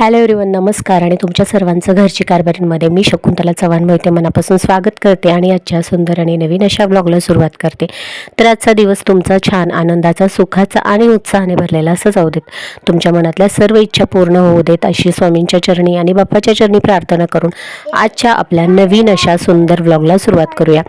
Hello everyone नमस्कार आणि तुमच्या सर्वांचं घरची कारभारीमध्ये मी शकुंतला चव्हाण मोहिते मनापासून स्वागत करते आणि आजच्या सुंदर आणि नवीन अशा ब्लॉगला सुरुवात करते. तर आजचा दिवस तुमचा छान आनंदाचा सुखाचा आणि उत्साहाने भरलेला असं जाऊ देत. तुमच्या मनातल्या सर्व इच्छा पूर्ण होऊ देत अशी स्वामींच्या चरणी आणि बाप्पाच्या चरणी प्रार्थना करून आजच्या आपल्या नवीन अशा सुंदर ब्लॉगला सुरुवात करूया.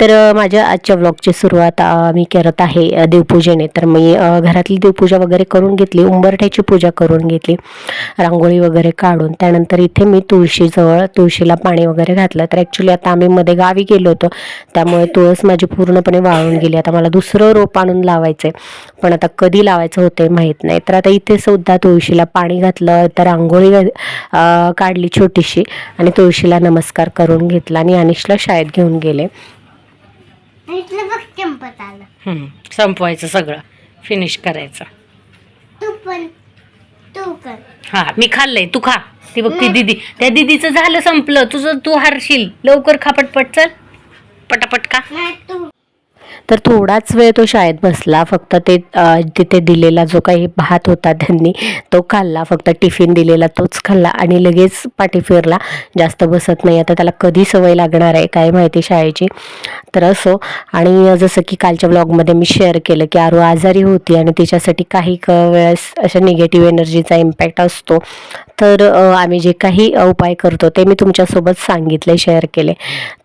तर माझ्या आजच्या ब्लॉगची सुरुवात मी करत आहे देवपूजेने. तर मी घरातली देवपूजा वगैरे करून घेतली उंबरठ्याची पूजा करून घेतली. रांगोळी वगैरे काढून त्यानंतर इथे मी तुळशीजवळ तुळशीला पाणी वगैरे घातलं. तर ॲक्च्युली आता आम्ही मध्ये गावी गेलो होतो. त्यामुळे तुळस माझी पूर्णपणे वाळून गेली. आता मला दुसरं रोप आणून लावायचं आहे पण आता कधी लावायचं होते माहीत नाही. तर आता इथे सुद्धा तुळशीला पाणी घातलं. तर रांगोळी काढली छोटीशी आणि तुळशीला नमस्कार करून घेतला आणि अनिशला शाळेत घेऊन गेले. संपवायचं सगळं. फिनिश करायचं. तू कर. हा मी खाल्लंय तू खा. ती बघ ती दिदी. त्या दिदीचं झालं संपलं. तुझं तू हारशील. लवकर खा पटपट चल. पटापट नाही तू तर थोडाच वेळ तो शाळेत बसला. फक्त ते तिथे दिलेला जो काही भात होता त्यांनी तो खाल्ला. फक्त टिफिन दिलेला तोच खाल्ला आणि लगेच पाठी फिरला. जास्त बसत नाही. आता त्याला कधी सवय लागणार आहे काय माहिती शाळेची. तर असो. आणि जसं की कालच्या ब्लॉगमध्ये मी शेअर केलं की आरू आजारी होती आणि तिच्यासाठी काही क वेळेस अशा निगेटिव्ह एनर्जीचा इम्पॅक्ट असतो. तर आम्ही जे काही उपाय करतो ते मी तुमच्यासोबत सांगितले शेअर केले.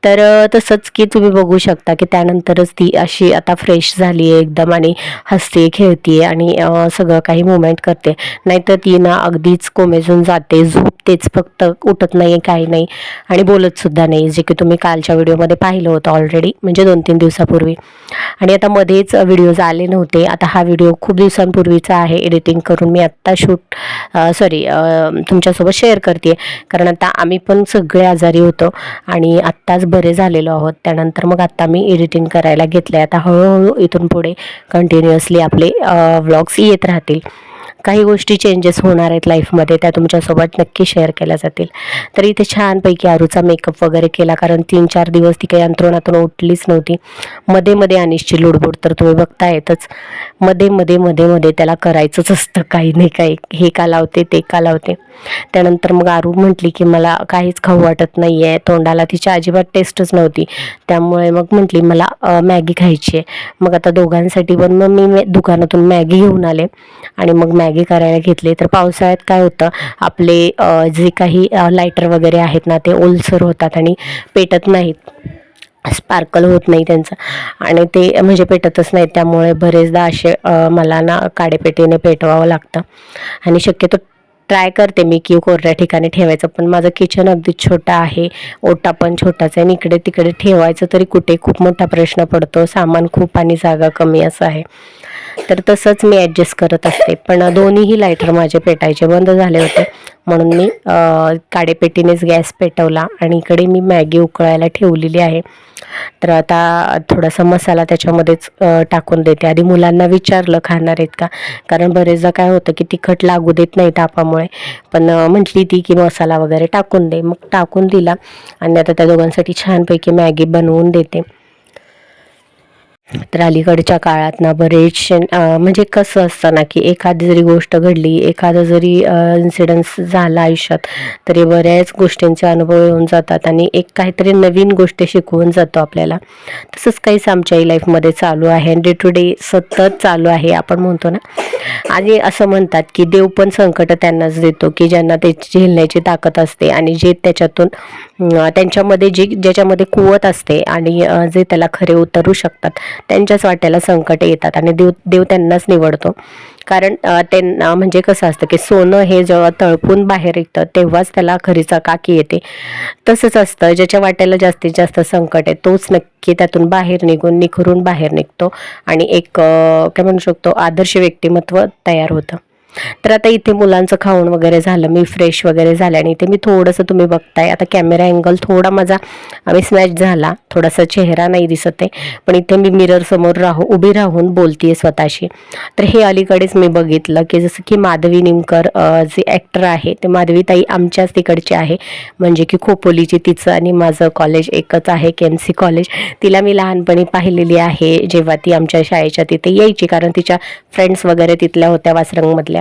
तर तसंच की तुम्ही बघू शकता की त्यानंतरच ती अशी आता फ्रेश झाली आहे एकदम आणि हसते खेळते आणि सगळं काही मुवमेंट करते. नाहीतर ती ना अगदीच कोमेजून जाते झोप तेच फक्त उठत नाही आहे काही नाही. आणि बोलत सुद्धा नाही जे की तुम्ही कालच्या व्हिडिओमध्ये पाहिलं होतं ऑलरेडी म्हणजे दोन तीन दिवसापूर्वी. आणि आता मध्येच व्हिडिओज आले नव्हते. आता हा व्हिडिओ खूप दिवसांपूर्वीचा आहे एडिटिंग करून मी आत्ता शूट सॉरी तुमच्यासोबत शेअर करते कारण आता आम्ही पण सगळे आजारी होतो आणि आत्ताच बरे झालेलो आहोत. त्यानंतर मग आत्ता मी एडिटिंग करायला घेतलं आहे आता हळूहळू इथून पुढे कंटिन्युअसली आपले व्लॉग्स येत राहतील. काही गोष्टी चेंजेस होणार आहेत लाईफमध्ये त्या तुमच्यासोबत नक्की शेअर केल्या जातील. तर इथे छानपैकी आरूचा मेकअप वगैरे केला कारण तीन चार दिवस ती काही अंतरुणातून उठलीच नव्हती. मध्ये मध्ये अनिशची लुडबुड तर तुम्ही बघता येतच मध्ये मध्ये मध्ये मध्ये त्याला करायचंच असतं काही नाही काही. हे का लावते ते का लावते. त्यानंतर मग आरू म्हटली की मला काहीच खाऊ वाटत नाही आहे तोंडाला तिच्या अजिबात टेस्टच नव्हती. त्यामुळे मग म्हटली मला मॅगी खायची आहे मग आता दोघांसाठी पण मग मी दुकानातून मॅगी घेऊन आले. आणि मग मॅगी करायला घेतली. तर पावसाळ्यात काय होतं आपले जे काही लायटर वगैरे आहेत ना ते ओलसर होतात आणि पेटत नाहीत. स्पार्कल होत नाही त्यांचं. आणि ते म्हणजे पेटतच नाही त्यामुळे बरेचदा असे मला ना काडेपेटीने पेटवावं लागतं. आणि शक्यतो ट्राय करते मी की कोरड्या ठिकाणी ठेवायचं. पण माझं किचन अगदी छोटं आहे. ओटा पण छोटाच आहे. आणि इकडे तिकडे ठेवायचं तरी कुठे खूप मोठा प्रश्न पडतो. सामान खूप आणि जागा कमी असं आहे. तर तसंच मी ॲडजस्ट करत असते. पण दोन्हीही लायटर माझे पेटायचे बंद झाले होते. म्हणून मी काडेपेटीनेच गॅस पेटवला आणि इकडे मी मॅगी उकळायला ठेवलेली आहे. तर आता थोडासा मसाला त्याच्यामध्येच टाकून देते. आधी मुलांना विचारलं खाणार आहेत का? कारण बरेचदा काय होतं की तिखट लागू देत नाही तापामुळे. पण म्हटली ती की मसाला वगैरे टाकून दे. मग टाकून दिला आणि आता त्या दोघांसाठी छानपैकी मॅगी बनवून देते. तर अलीकडच्या काळात ना बरेचसे म्हणजे कसं असतं ना की एखादी जरी गोष्ट घडली एखादा जरी इन्सिडन्स झाला आयुष्यात तरी बऱ्याच गोष्टींचे अनुभव येऊन जातात आणि एक काहीतरी नवीन गोष्टी शिकवून जातो आपल्याला. तसंच काहीच आमच्याही लाईफमध्ये चालू आहे डे टू डे सतत चालू आहे आपण म्हणतो ना. आणि असं म्हणतात की देव पण संकट त्यांनाच देतो की ज्यांना त्याची झेलण्याची ताकद असते आणि जे त्याच्यातून त्यांच्यामध्ये जे ज्याच्यामध्ये कुवत असते आणि जे त्याला खरे उतरू शकतात त्यांच्याच वाट्याला संकट येतात आणि देव देव त्यांनाच निवडतो. कारण त्यांना म्हणजे कसं असतं की सोनं हे जेव्हा तळपून बाहेर येतं तेव्हाच त्याला खरीचा काकी येते. तसंच असतं ज्याच्या वाट्याला जास्तीत जास्त संकट आहे तोच नक्की त्यातून बाहेर निघून निखरून बाहेर निघतो आणि एक काय म्हणू शकतो आदर्श व्यक्तिमत्व तयार होतं. तर आता इथे मुलांचं खाऊन वगैरे झालं मी फ्रेश वगैरे झाले आणि इथे मी थोडंसं तुम्ही बघताय. आता कॅमेरा अँगल थोडा माझा मिसमॅच झाला. थोडासा चेहरा नाही दिसत आहे. पण इथे मी मिरर समोर राहू उभी राहून बोलतीये स्वतःशी. तर हे अलीकडेच मी बघितलं की जसं की माधवी निमकर जे ॲक्टर आहे ते माधवी ताई आमच्याच तिकडची आहे. म्हणजे की खोपोलीची तिचं आणि माझं कॉलेज एकच आहे के एम सी कॉलेज तिला मी लहानपणी पाहिलेली आहे. जेव्हा ती आमच्या शाळेच्या तिथे यायची कारण तिच्या फ्रेंड्स वगैरे तिथल्या होत्या वासरंगमधल्या.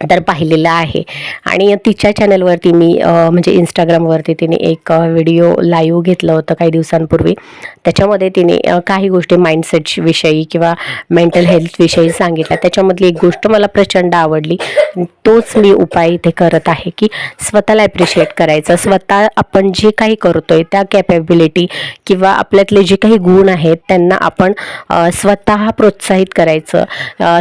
तर पाहिलेलं आहे. आणि तिच्या चॅनलवरती मी म्हणजे इंस्टाग्रामवरती तिने एक व्हिडिओ लाईव्ह घेतलं होतं काही दिवसांपूर्वी. त्याच्यामध्ये तिने काही गोष्टी माइंडसेटविषयी किंवा मेंटल हेल्थविषयी सांगितल्या. त्याच्यामधली एक गोष्ट मला प्रचंड आवडली. तोच मी उपाय इथे करत आहे की स्वतःला ॲप्रिशिएट करायचं. स्वतः आपण जे काही करतोय त्या कॅपेबिलिटी किंवा आपल्यातले जे काही गुण आहेत त्यांना आपण स्वतः प्रोत्साहित करायचं.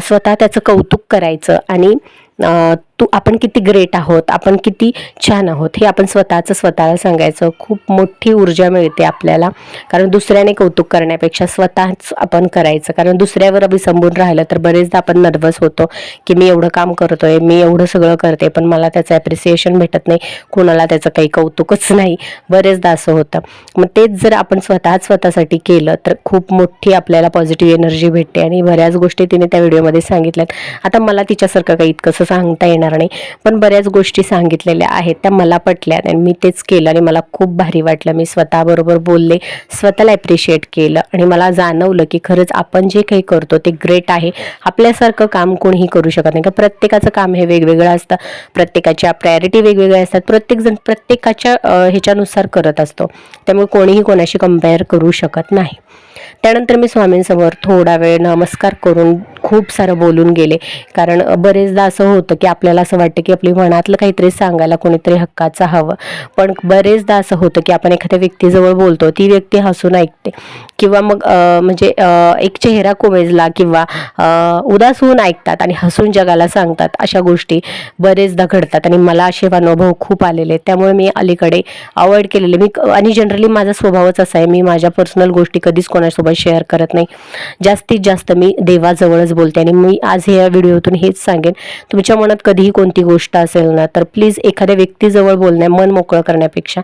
स्वतः त्याचं कौतुक करायचं. आणि 那 तू आपण किती ग्रेट आहोत आपण किती छान आहोत हे आपण स्वतःचं स्वतःला सांगायचं. खूप मोठी ऊर्जा मिळते आपल्याला. कारण दुसऱ्याने कौतुक करण्यापेक्षा स्वतःच आपण करायचं. कारण दुसऱ्यावर अभिसंबून राहिलं तर बरेचदा आपण नर्वस होतो की मी एवढं काम करतोय मी एवढं सगळं करते पण मला त्याचं ॲप्रिसिएशन भेटत नाही. कोणाला त्याचं काही कौतुकच नाही. बरेचदा असं होतं. मग तेच जर आपण स्वतःच स्वतःसाठी केलं तर खूप मोठी आपल्याला पॉझिटिव्ह एनर्जी भेटते. आणि बऱ्याच गोष्टी तिने त्या व्हिडिओमध्ये सांगितल्यात. आता मला तिच्यासारखं काही इतकंसं सांगता येणार नाही. पण बऱ्याच गोष्टी सांगितलेल्या आहेत त्या मला पटल्या आणि मी तेच केलं आणि मला खूप भारी वाटलं. मी स्वतःबरोबर बोलले स्वतःला ॲप्रिशिएट केलं आणि मला जाणवलं की खरंच आपण जे काही करतो ते ग्रेट आहे. आपल्यासारखं काम कोणीही करू शकत नाही. का प्रत्येकाचं काम हे वेगवेगळं असतं. प्रत्येकाच्या प्रायोरिटी वेगवेगळ्या असतात. प्रत्येकजण प्रत्येकाच्या ह्याच्यानुसार करत असतो. त्यामुळे कोणीही कोणाशी कंपेअर करू शकत नाही. त्यानंतर मी स्वामींसमोर थोडा वेळ नमस्कार करून खूप सारं बोलून गेले. कारण बरेचदा असं होतं की आपल्याला असं वाटतं की आपली मनातलं काहीतरी सांगायला कोणीतरी हक्काचं हवं. पण बरेचदा असं होतं की आपण एखाद्या व्यक्तीजवळ बोलतो ती व्यक्ती हसून ऐकते. किंवा मग म्हणजे एक चेहरा कोमेजला किंवा उदास होऊन ऐकतात आणि हसून जगाला सांगतात. अशा गोष्टी बरेचदा घडतात आणि मला असे अनुभव खूप आलेले. आहेत त्यामुळे मी अलीकडे अवॉइड केलेले. मी आणि जनरली माझा स्वभावच असा आहे. मी माझ्या पर्सनल गोष्टी कधीच कोणासोबत शेअर करत नाही. जास्तीत जास्त मी देवाजवळच बोलते आणि मी आज ह्या व्हिडिओतून हेच सांगेन. तुमच्या मनात कधीही कोणती गोष्ट असेल ना तर प्लीज एखाद्या व्यक्तीजवळ बोलण्या मन मोकळं करण्यापेक्षा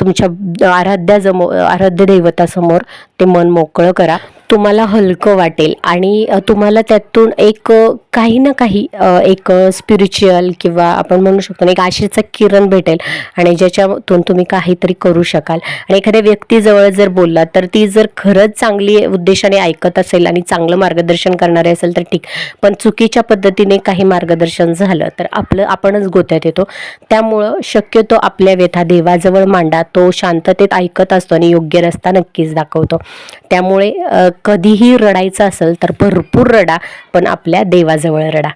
तुमच्या आराध्या जमो आराध्य दैवतासमोर ते मन मोकळं करा. तुम्हाला हलकं वाटेल आणि तुम्हाला त्यातून एक काही ना काही एक स्पिरिच्युअल किंवा आपण म्हणू शकतो एक आशेचा किरण भेटेल आणि ज्याच्यातून तुम्ही काहीतरी करू शकाल. आणि एखाद्या व्यक्तीजवळ जर बोललात तर ती जर खरंच चांगली उद्देशाने ऐकत असेल आणि चांगलं मार्गदर्शन करणारे असेल तर ठीक. पण चुकीच्या पद्धतीने काही मार्गदर्शन झालं तर आपलं आपणच गोत्यात येतो. त्यामुळं शक्यतो आपल्या व्यथा देवाजवळ मांडा. तो शांततेत ऐकत असतो आणि योग्य रस्ता नक्कीच दाखवतो. त्यामुळे कधीही रडायचं असेल तर भरपूर रडा पण आपल्या देवाजवळ रडा.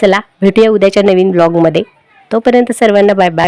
चला भेटूया उद्याच्या नवीन ब्लॉगमध्ये तोपर्यंत सर्वांना बाय बाय